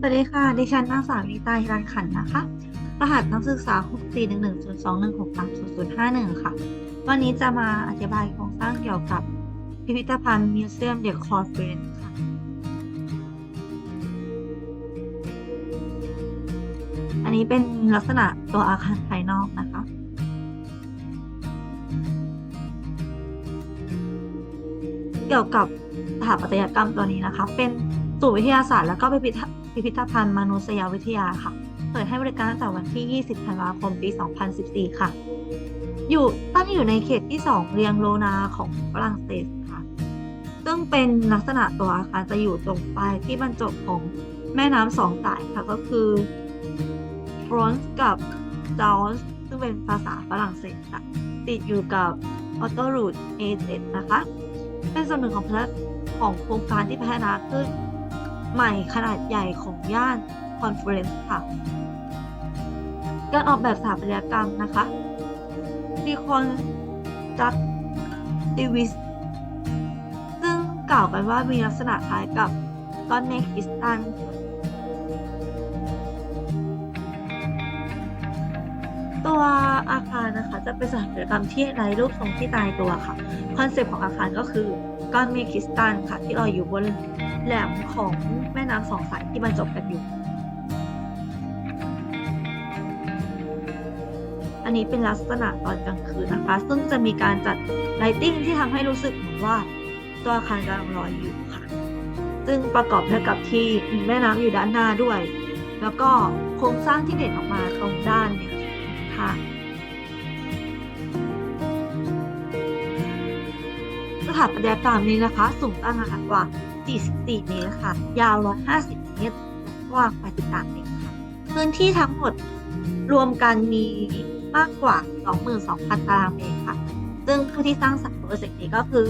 สวัสดีค่ะ ดิฉันนางสาวนิตาฮิรันขันนะคะ รหัสนักศึกษา 6 4 1 1 0 2 1 6 3 0 0 5 1 ค่ะ วันนี้จะมาอธิบายโครงสร้างเกี่ยวกับพิพิธภัณฑ์มิวเซียมเดคอร์เฟนค่ะ อันนี้เป็นลักษณะตัวอาคารภายนอกนะคะเกี่ยวกับสถาปัตยกรรมตัวนี้นะคะ เป็นศูนย์วิทยาศาสตร์แล้วก็พิพิธ พิพิธภัณฑ์มนุษยวิทยาค่ะ เปิดให้บริการตั้งแต่วันที่ 20 ธันวาคม ปี 2014 ค่ะ อยู่ตั้งอยู่ในเขตที่ 2 เรียงโลนาของฝรั่งเศสค่ะ ซึ่งเป็นลักษณะตัวอาคารจะอยู่ตรงปลายที่บรรจบของแม่น้ำสองสายค่ะ ก็คือฟรอนซ์กับจาวส์ซึ่งเป็นภาษาฝรั่งเศสค่ะ ติดอยู่กับออโตรูด A7 นะคะ เป็นส่วนหนึ่งของพระของโครงการที่พัฒนาขึ้น ใหม่ขนาดใหญ่ของย่านคอนเฟอเรนซ์ค่ะ การออกแบบสถาปัตยกรรมนะคะดีคอนจักติวิสซึ่งกล่าวกันว่ามีลักษณะคล้ายกับก้อนเมฆคริสตัลตัวอาคารนะคะจะเป็นสถาปัตยกรรมที่ไร้รูปทรงที่ตายตัวค่ะ คอนเซปต์ของอาคารก็คือก้อนเมฆคริสตัลค่ะที่ลอยอยู่บน แหลมของแม่น้ำสองสายที่บรรจบกันอยู่ อันนี้เป็นลักษณะตอนกลางคืนนะคะ ซึ่งจะมีการจัดไลติ้งที่ทำให้รู้สึกเหมือนว่าตัวอาคารกำลังลอยอยู่ค่ะ ซึ่งประกอบด้วยกับที่มีแม่น้ำอยู่ด้านหน้าด้วย แล้วก็โครงสร้างที่เด่นออกมาตรงด้านเนี่ยค่ะสถาปัตยกรรมนี้นะคะ สูงตั้งกว่า 44 เมตรค่ะ ยาว 150 เมตรกว้าง 83 เมตรค่ะ พื้นที่ทั้งหมดรวมกันมีมากกว่า 22,000 ตารางเมตรค่ะ ซึ่งผู้ที่สร้างสรรค์โปรเจกต์นี้ก็คือ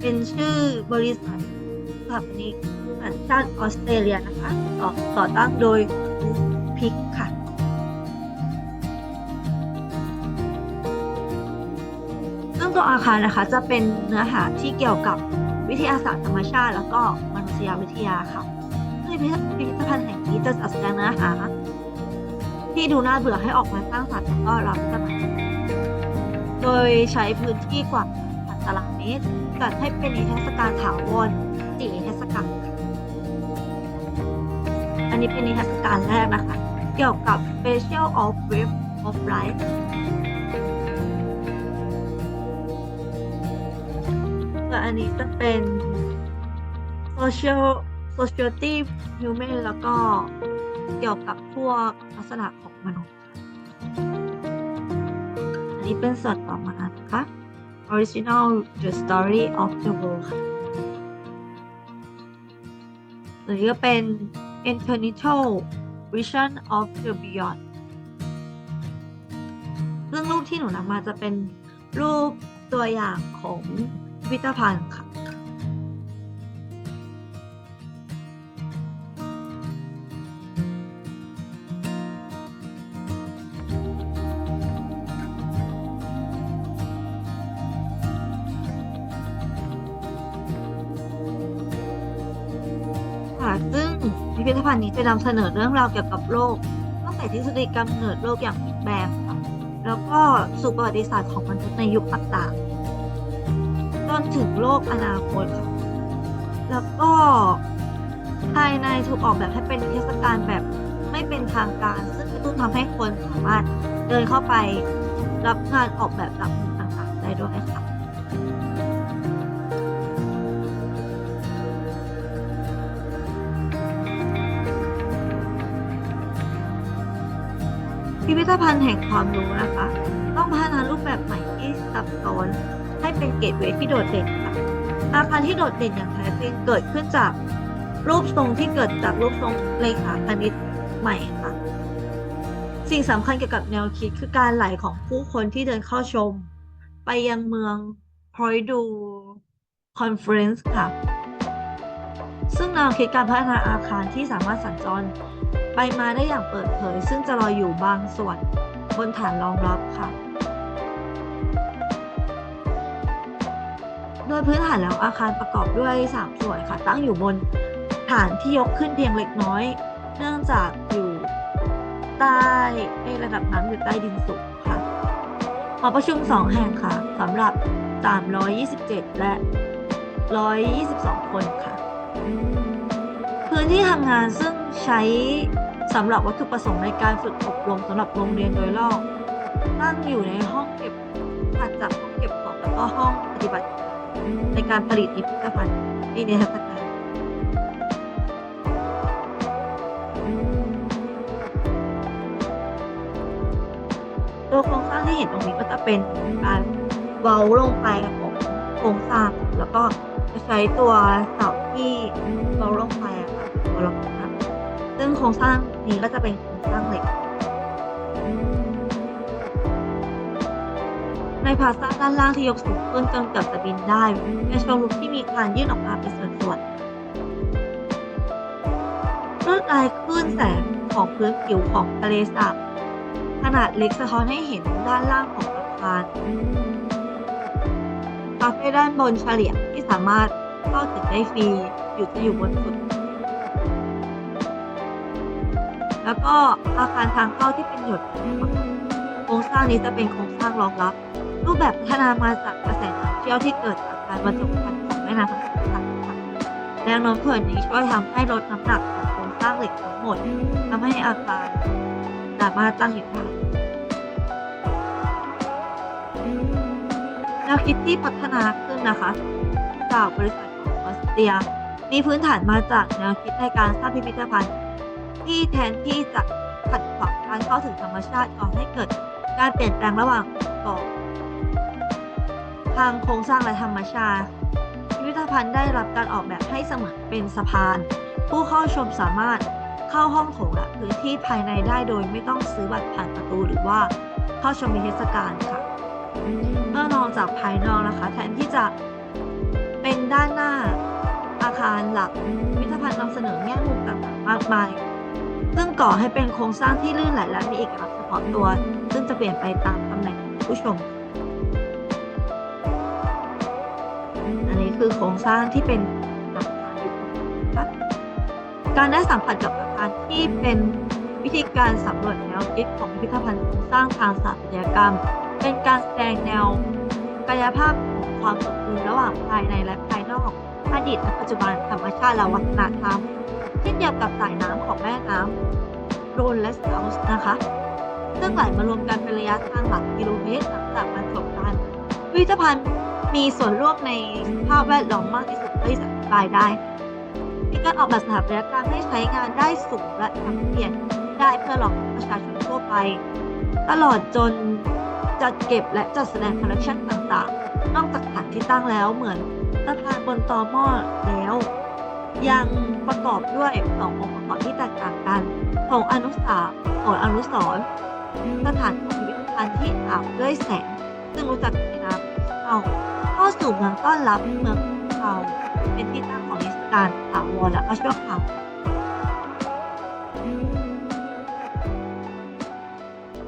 เป็นชื่อบริษัทสถาปนิกสัญชาติออสเตรเลียนะคะต่อต่อตั้งโดยพิกค่ะซึ่งตัวอาคารนะคะจะเป็นเนื้อหาที่เกี่ยวกับ วิทยาศาสตร์ธรรมชาติ แล้วก็มนุษยวิทยาค่ะซึ่งพิพิธภัณฑ์แห่งนี้จะจัดแสดงเนื้อหา ที่ดูน่าเบื่อให้ออกมาสร้างสรรค์แล้วก็รับสมัครโดยใช้พื้นที่กว่าพันตารางเมตรจัดให้เป็นนิทรรศการถาวรสี่นิทรรศการอันนี้เป็นนิทรรศการแรกนะคะ เกี่ยวกับ Special of Wave of Life ส่วอันนี้จะเป็น social society human แล้วก็เกี่ยวกับพวกลักษณะของมนุษย์ อันนี้เป็นส่วนต่อมานะคะ original the story of the world ค่ะตัวนี้ก็เป็น internal vision of the beyond ซึ่งรูปที่หนูนำมาจะเป็นรูปตัวอย่างของ พิพิธภัณฑ์ค่ะค่ะซึ่งพิพิธภัณฑ์นี้จะนำเสนอเรื่องราวเกี่ยวกับโลกตั้งแต่ทฤษฎีกำเนิดโลกอย่างบิ๊กแบงค่ะแล้วก็สู่ประวัติศาสตร์ของมนุษย์ในยุคต่างๆ จนถึงโลกอนาคตค่ะแล้วก็ภายในถูกออกแบบให้เป็นเทศกาลแบบไม่เป็นทางการ ซึ่งกระตุ้นทำให้คนสามารถเดินเข้าไปรับงานออกแบบรับมือต่างๆได้ด้วยค่ะพิพิธภัณฑ์แห่งความรู้นะคะ ต้องพัฒนารูปแบบใหม่ที่ซับซ้อน ให้เป็นเกตเวย์ที่โดดเด่นค่ะอาคารที่โดดเด่นอย่างแท้จริงเกิดขึ้นจากรูปทรงที่เกิดจากรูปทรงเลขาคณิตใหม่ค่ะ สิ่งสำคัญเกี่ยวกับแนวคิดคือการไหลของผู้คนที่เดินเข้าชม ไปยังเมืองพรอยดูคอนเฟรนซ์ค่ะ ซึ่งแนวคิดการพัฒนาอาคารที่สามารถสัญจรไปมาได้อย่างเปิดเผย ซึ่งจะรออยู่บางส่วนบนฐานรองรับค่ะ ยพื้นฐานแล้วอาคารประกอบด้วย 3 ส่วนค่ะ ตั้งอยู่บนฐานที่ยกขึ้นเพียงเล็กน้อย เนื่องจากอยู่ใต้ใระดับน้ำอยู่ใต้ดินสูงค่ะ หอประชุมสองแห่งค่ะสำหรับ 327 และ 122 คนค่ะ พื้นที่ทำงานซึ่งใช้สำหรับวัตถุประสงค์ในการฝึกอบรมสำหรับโรงเรียนโดยรอบตั้งอยู่ในห้องเก็บถัดจากห้องเก็บของแล้วก็ห้องปฏิบัติ ในการผลิตนิพิธภัณฑ์นิทรรศการตัวโครงสร้างที่เห็นตรงนี้ก็จะเป็นการเว้าลงไปของโครงสร้าง แล้วก็จะใช้ตัวเสาที่เว้าลงไปอะค่ะตัวรองรับซึ่งโครงสร้างนี้ก็จะเป็นโครงสร้างเหล็ก ในพาซ่าด้านล่างที่ยกสูงขึ้นจนเกือบจะบินได้เป็นโชว์รูมที่มีคานยื่นออกมาเป็นส่วนๆลวดลายคลื่นแสงของพื้นผิวของทะเลสาบขนาดเล็กสะท้อนให้เห็นด้านล่างของอาคารคาเฟ่ด้านบนเฉลี่ยที่สามารถเข้าถึงได้ฟรีอยู่จะอยู่บนสุด แล้วก็อาคารทางเข้าที่เป็นหยดโครงสร้างนี้จะเป็นโครงสร้างรองรับ รูปแบบพัฒนามาจากกระแสน้ำเชี่ยวที่เกิดจากการบรรจบกันของแม่น้ำทั้งสองสายค่ะแรงโน้มถ่วงนี้ช่วยทำให้ลดน้ำหนักของโครงสร้างเหล็กทั้งหมดทำให้อาคารสามารถตั้งอยู่ได้แนวคิดที่พัฒนาขึ้นนะคะจากบริษัทของออสเตรีย มีพื้นฐานมาจากแนวคิดในการสร้างพิพิธภัณฑ์ ที่แทนที่จะขัดขวางการเข้าถึงธรรมชาติก่อให้เกิดการเปลี่ยนแปลงระหว่างก่อ ทางโครงสร้างและธรรมชาติ พิพิธภัณฑ์ได้รับการออกแบบให้เสมือนเป็นสะพาน ผู้เข้าชมสามารถเข้าห้องโถงและพื้นที่ภายในได้โดยไม่ต้องซื้อบัตรผ่านประตูหรือว่าเข้าชมนิทรรศการค่ะ เมื่อมองจากภายนอกนะคะ แทนที่จะเป็นด้านหน้าอาคารหลักพิพิธภัณฑ์นำเสนอแง่มุมต่างๆมากมาย ซึ่งก่อให้เป็นโครงสร้างที่ลื่นไหลและมีเอกลักษณ์เฉพาะตัว ซึ่งจะเปลี่ยนไปตามตำแหน่งของผู้ชม คือโครงสร้างที่เป็นอาคารอยู่นะคะการได้สัมผัสกับอาคารที่เป็นวิธีการสำรวจแนวคิดของพิพิธภัณฑ์โครงสร้างทางสถาปัตยกรรม เป็นการแสดงแนวกายภาพของความสมดุลระหว่างภายในและภายนอกอดีตและปัจจุบันธรรมชาติและวัฒนธรรมเช่นเดียวกับสายน้ำของแม่น้ำโรนและเซาส์นะคะ ซึ่งไหลมารวมกันเป็นระยะทางหลักกิโลเมตรหลังจากบรรจบกันพิพิธภัณฑ์ มีส่วนร่วมในสภาพแวดล้อมมากที่สุดเท่าที่จะอธิบายได้ มีการออกแบบสถาปัตยกรรมให้ใช้งานได้สูงและทำเปลี่ยนได้เพื่อรองรับประชาชนทั่วไป ตลอดจนจัดเก็บและจัดแสดงคอลเลคชันต่างๆ นอกจากฐานที่ตั้งแล้วเหมือนสะพานบนตอหม้อแล้ว ยังประกอบด้วยสององค์ประกอบที่แตกต่างกัน ของอนุสาของอนุสรณ์สถานของพิพิธภัณฑ์ที่อาบด้วยแสง ซึ่งรู้จักในนามเอาเข้า สู่เมืองต้อนรับเมืองเขาเป็นที่ตั้งของนิทศการถาวรและก็ชั่วคราว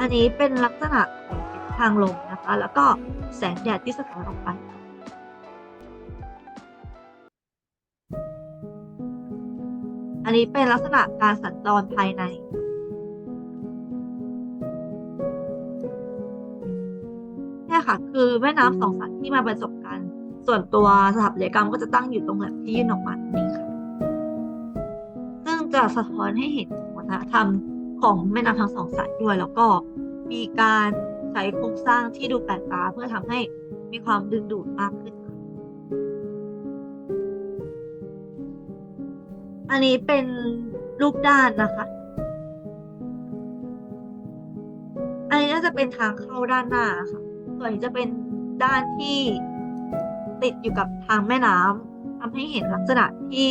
อันนี้เป็นลักษณะของทิศทางลมนะคะ แล้วก็แสงแดดที่สะท้อนออกไปอันนี้เป็นลักษณะการสัญจรภายใน ค่ะคือแม่น้ำสองสายที่มาบรรจบกัน ส่วนตัวสถาปัตยกรรมก็จะตั้งอยู่ตรงแหลมที่ยื่นออกมาตรงนี้ค่ะ ซึ่งจะสะท้อนให้เห็นวัฒนธรรมของแม่น้ำทั้งสองสายด้วย แล้วก็มีการใช้โครงสร้างที่ดูแปลกตาเพื่อทำให้มีความดึงดูดมากขึ้นค่ะอันนี้เป็นรูปด้านนะคะอันนี้น่าจะเป็นทางเข้าด้านหน้าค่ะ ส่วนนี้จะเป็นด้านที่ติดอยู่กับทางแม่น้ำทำให้เห็นลักษณะที่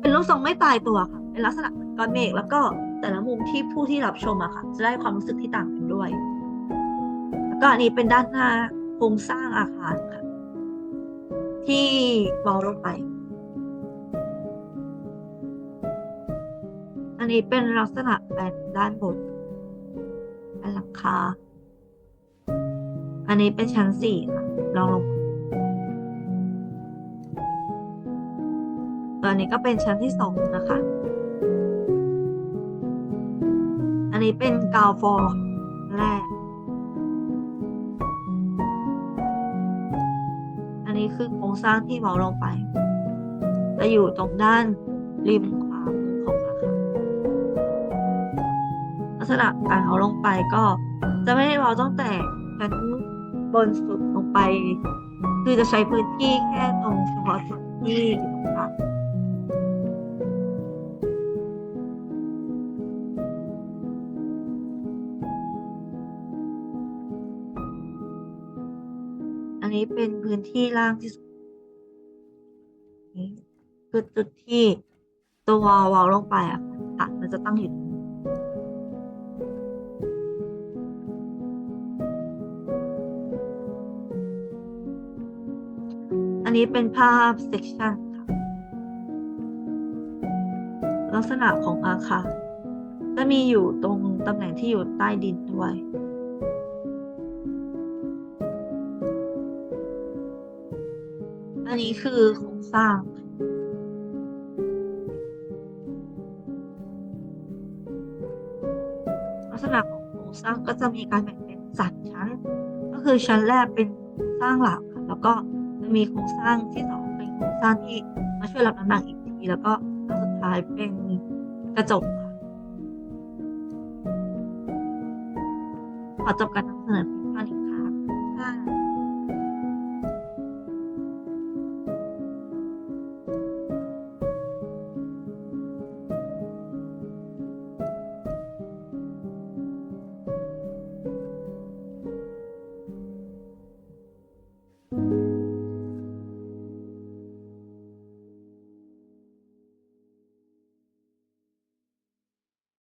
เป็นรูปทรงไม่ตายตัวค่ะ เป็นลักษณะเหมือนก้อนเมฆแล้วก็แต่ละมุมที่ผู้ที่รับชมอะค่ะ จะได้ความรู้สึกที่ต่างกันด้วย แล้วก็อันนี้เป็นด้านหน้าโครงสร้างอาคารค่ะ ที่มองลงไป อันนี้เป็นลักษณะแปลนด้านบนเป็นหลังคา อันนี้เป็นชั้นสี่ค่ะ ลองลงตัวนี้ก็เป็นชั้นที่สองนะคะ อันนี้เป็นกาวฟอร์แรก อันนี้คือโครงสร้างที่เมาลงไป จะอยู่ตรงด้านริมขวามือของอาคารลักษณะการเอาลงไปก็จะไม่ได้เมาตั้งแต่ชั้น บนสุดลงไป คือจะใช้พื้นที่แค่ตรงเฉพาะจุดที่อยู่ตรงกลางอันนี้เป็นพื้นที่ล่างที่สุดคือจุดที่ตัววอลลงไปอะค่ะมันจะตั้งอยู่ นี้เป็นภาพเซกชันค่ะลักษณะของอาคาร จะมีอยู่ตรงตำแหน่งที่อยู่ใต้ดินด้วย อันนี้คือโครงสร้างลักษณะของโครงสร้างก็จะมีการแบ่งเป็นสามชั้น ก็คือชั้นแรกเป็นโครงสร้างหลักค่ะแล้วก็ จะมีโครงสร้างที่สองเป็นโครงสร้างที่มาช่วยรับน้ำหนักอีกทีแล้วก็อันสุดท้ายเป็นกระจกค่ะขอจบการนำเสนอ